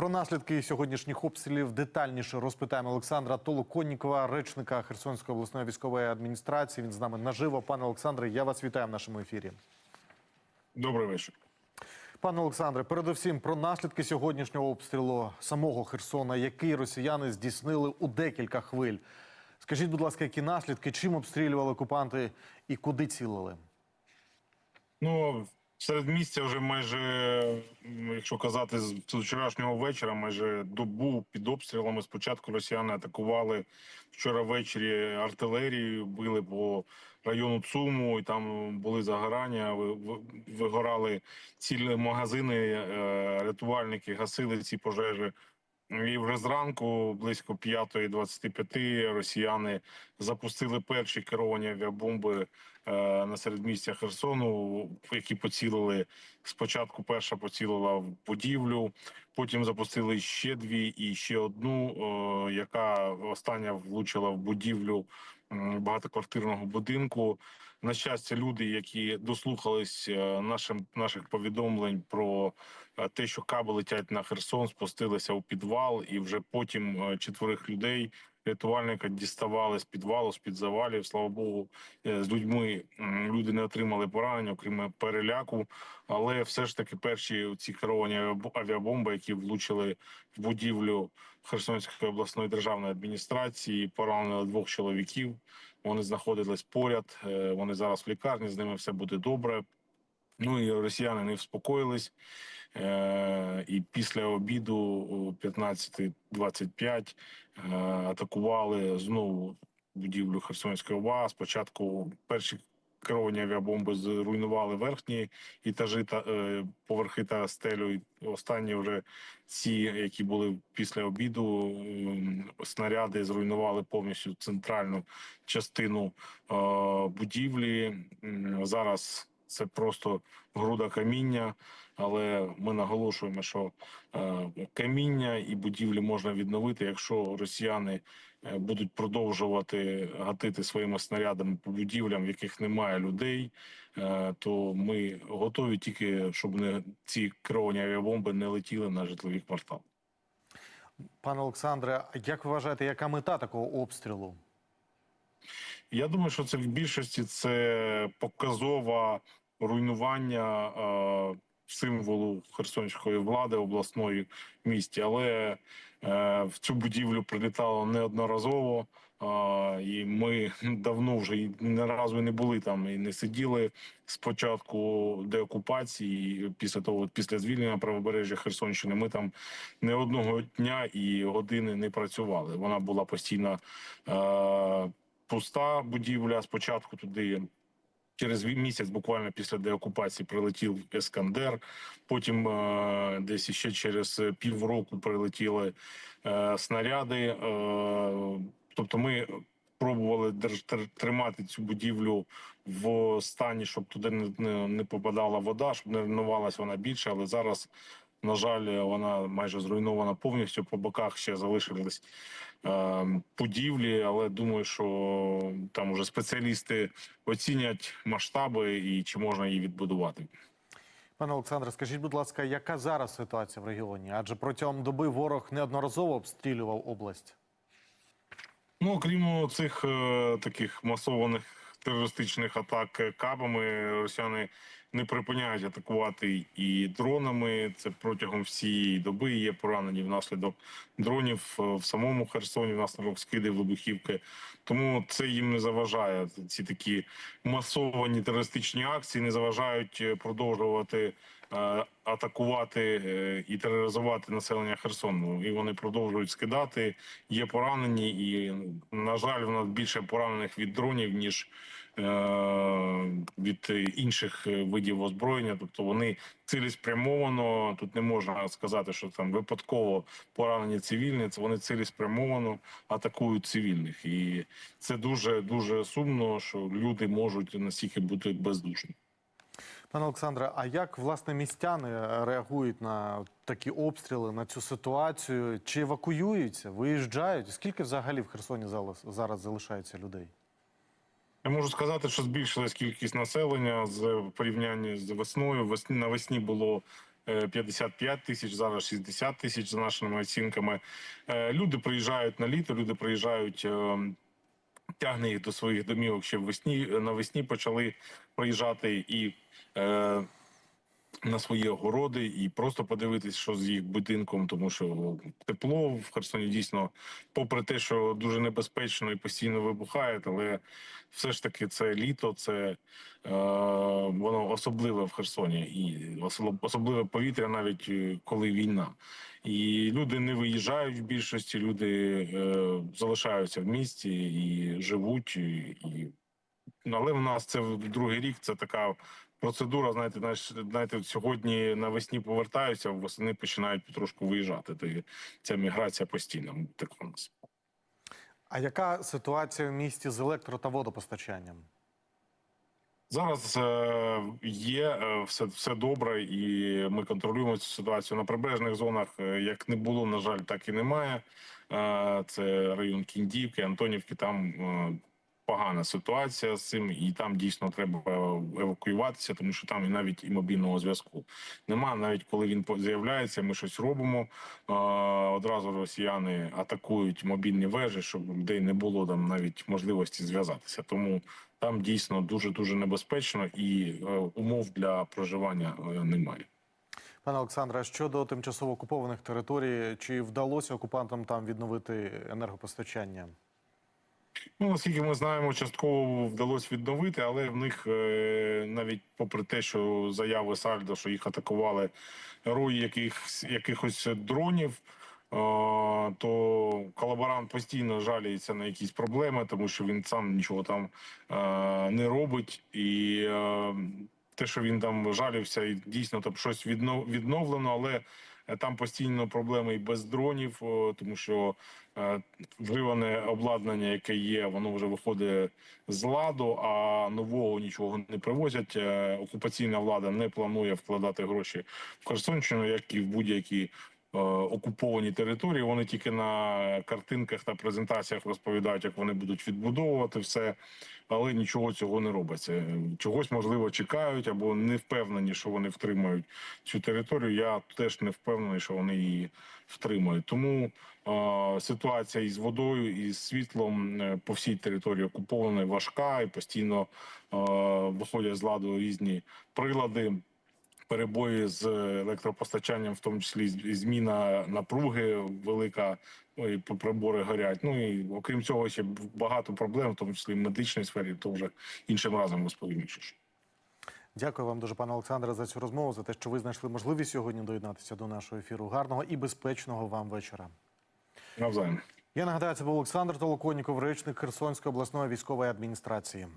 Про наслідки сьогоднішніх обстрілів детальніше розпитаємо Олександра Толоконнікова, речника Херсонської обласної військової адміністрації. Він з нами наживо. Пане Олександре, я вас вітаю в нашому ефірі. Добрий вечір. Пане Олександре, передусім про наслідки сьогоднішнього обстрілу самого Херсона, який росіяни здійснили у декілька хвиль. Скажіть, будь ласка, які наслідки, чим обстрілювали окупанти і куди цілили? Ну, серед місця вже майже, якщо казати з вчорашнього вечора, майже добу під обстрілами. Спочатку росіяни атакували вчора ввечері артилерію, били по району ЦУМу, і там були загорання, ви- ви- вигорали цілі магазини, е, рятувальники гасили ці пожежі. І вже зранку, близько 5.25, росіяни запустили перші керовані авіабомби е, на середмістя Херсону, які поцілили спочатку. Перша поцілила в будівлю, потім запустили ще дві і ще одну, е, яка остання влучила в будівлю багатоквартирного будинку. На щастя, люди, які дослухались е, нашим наших повідомлень про те, що каби летять на Херсон, спустилися у підвал, і вже потім е, четверих людей рятувальника діставали з підвалу, з під завалів. Слава Богу, е, з людьми люди не отримали поранень, окрім переляку. Але все ж таки перші ці керовані авіабомби, які влучили в будівлю Херсонської обласної державної адміністрації, поранили двох чоловіків. Вони знаходились поряд. е, Вони зараз в лікарні. З ними все буде добре. Ну і росіяни не вспокоїлись. Е, і після обіду о 15.25 е, атакували знову будівлю Херсонської ОВА. Спочатку перші керовані авіабомби зруйнували верхні етажі та е, поверхи та стелю. І останні вже ці, які були після обіду, снаряди зруйнували повністю центральну частину будівлі. Зараз це просто груда каміння, але ми наголошуємо, що е, каміння і будівлі можна відновити, якщо росіяни е, будуть продовжувати гатити своїми снарядами по будівлям, в яких немає людей. е, То ми готові тільки, щоб не ці керовані авіабомби не летіли на житлові квартали. Пане Олександре, як ви вважаєте, яка мета такого обстрілу? Я думаю, що це в більшості це показове руйнування е, символу херсонської влади обласної місті, але е, в цю будівлю прилітало неодноразово. е, і ми давно вже і не разу не були там і не сиділи з початку деокупації. Після того, після звільнення правобережжя Херсонщини, ми там не одного дня і години не працювали. Вона була постійно е, пуста будівля. Спочатку туди через місяць, буквально після деокупації, прилетів Ескандер. Потім е, десь ще через півроку прилетіли е, снаряди. Е, тобто, ми пробували тримати цю будівлю в стані, щоб туди не, не, попадала вода, щоб не руйнувалася вона більше. Але зараз, на жаль, вона майже зруйнована повністю. По боках ще залишились будівлі, але думаю, що там уже спеціалісти оцінять масштаби і чи можна її відбудувати. Пане Олександре, скажіть, будь ласка, яка зараз ситуація в регіоні? Адже протягом доби ворог неодноразово обстрілював область. Ну, окрім цих е, таких масованих терористичних атак кабами, росіяни не припиняють атакувати і дронами. Це протягом всієї доби є поранені внаслідок дронів е, в самому Херсоні, внаслідок скидів вибухівки. Тому це їм не заважає. Ці такі масовані терористичні акції не заважають е, продовжувати е, атакувати і тероризувати населення Херсону. І вони продовжують скидати. Є поранені, і на жаль, в нас більше поранених від дронів ніж від інших видів озброєння. Тобто вони цілеспрямовано. Тут не можна сказати, що там випадково поранені цивільні. Це вони цілеспрямовано атакують цивільних, і це дуже дуже сумно, що люди можуть настільки бути бездушні. Пане Олександре, а як власне містяни реагують на такі обстріли, на цю ситуацію? Чи евакуюються, виїжджають? Скільки взагалі в Херсоні зараз залишається людей? Я можу сказати, що збільшилась кількість населення з порівняння з весною. Весні навесні було е, 55 тисяч, зараз 60 тисяч за нашими оцінками. Е, Люди приїжджають на літо, люди приїжджають. е, Тягне їх до своїх домівок ще весні навесні почали приїжджати і е, на свої огороди, і просто подивитись, що з їх будинком, тому що тепло в Херсоні дійсно, попри те, що дуже небезпечно і постійно вибухає, але все ж таки це літо, це е, воно особливе в Херсоні, і осо- особливе повітря, навіть е, коли війна. І люди не виїжджають в більшості, люди е, залишаються в місті і живуть. І, Але в нас це в другий рік. Це така процедура. Знаєте, знаєш, знаєте, сьогодні навесні повертаються, восени починають потрошку виїжджати. То ця міграція постійна. Так у нас. А яка ситуація в місті з електро та водопостачанням? Зараз е, є е, все, все добре, і ми контролюємо цю ситуацію на прибережних зонах. е, Як не було, на жаль, так і немає. Це район Кіндівки, Антонівки. Там погана ситуація з цим, і там дійсно треба евакуюватися, тому що там і навіть і мобільного зв'язку немає. Навіть коли він з'являється, ми щось робимо. Одразу росіяни атакують мобільні вежі, щоб людей не було там навіть можливості зв'язатися. Тому там дійсно дуже дуже небезпечно і е, умов для проживання е, немає. Пане Олександре, щодо тимчасово окупованих територій, чи вдалося окупантам там відновити енергопостачання? Ну наскільки ми знаємо, частково вдалося відновити, але в них е, навіть попри те, що заяви Сальдо, що їх атакували рої якихось якихось дронів. е, То колаборант постійно жаліється на якісь проблеми, тому що він сам нічого там е, не робить, і те, що він там жалівся, дійсно там щось відно- відновлено, але там постійно проблеми і без дронів, тому що е, вживане обладнання, яке є, воно вже виходить з ладу, а нового нічого не привозять. Е, Окупаційна влада не планує вкладати гроші в Херсонщину, як і в будь-які. Е, Окуповані території вони тільки на картинках та презентаціях розповідають, як вони будуть відбудовувати все, але нічого цього не робиться. Чогось можливо чекають або не впевнені, що вони втримають цю територію. Я теж не впевнений, що вони її втримають. Тому е, ситуація із водою і світлом е, по всій території окупованої важка і постійно е, виходять з ладу різні прилади. Перебої з електропостачанням, в тому числі зміна напруги велика, ну і прибори горять. Ну і окрім цього, ще багато проблем, в тому числі в медичній сфері, то вже іншим разом розповім. Дякую вам дуже, пане Олександре, за цю розмову, за те, що ви знайшли можливість сьогодні доєднатися до нашого ефіру. Гарного і безпечного вам вечора. Навзаєм. Я нагадаю, це був Олександр Толоконніков, речник Херсонської обласної військової адміністрації.